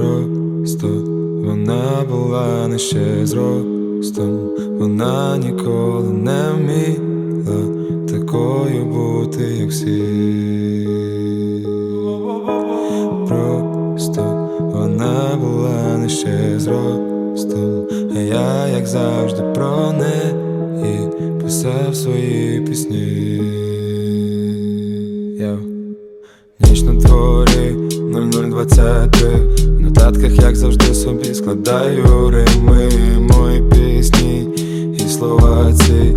просто вона була не ще зростом, вона ніколи не вміла такою бути, як всі. Просто вона була не ще зростом, а я, як завжди, про неї писав свої пісні. Ніч на дворі 0023 В нотатках, як завжди, собі складаю рими Мої пісні і слова ці.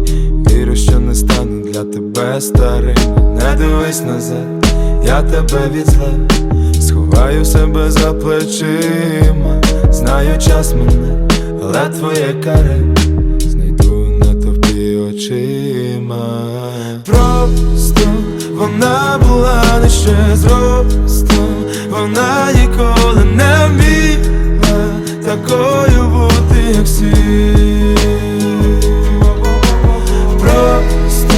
Вірю, що не стану для тебе старим. Не дивись назад, я тебе від Сховаю себе за плечима. Знаю час мене, але твоє каре. Знайду на тобі очима. Просто вона була не ще зростом Вона ніколи не вміла такою бути, як всі. Просто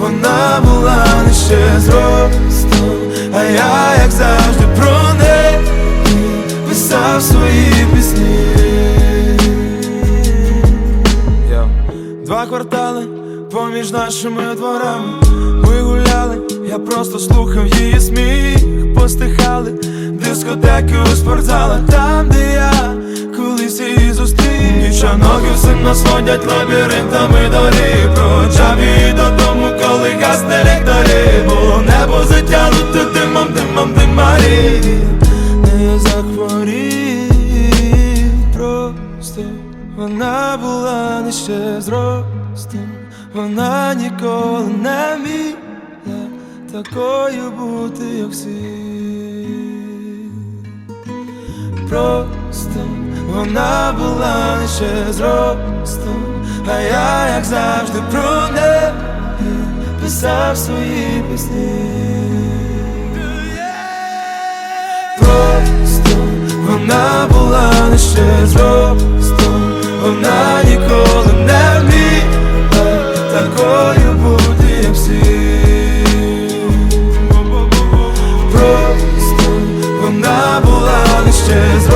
вона була не ще зростом А я, як завжди, про неї писав свої пісні. Два квартали поміж нашими дворами. Ми гуляли, я просто слухав її сміх Постихали дискотеки у спортзалах. Там, де я колись її зустрів. Нічанок і всім наслодять лабіринтами доріг. Проводжав її додому, коли гасне ліхтарі. Було небо затягнуте димом, димом, димарі. Не я захворів Просто вона була не ще зростом Вона ніколи не вміла такою бути, як всі. Просто вона була не ще зростом А я, як завжди, про неї писав свої пісні. Просто вона була не ще зростом Just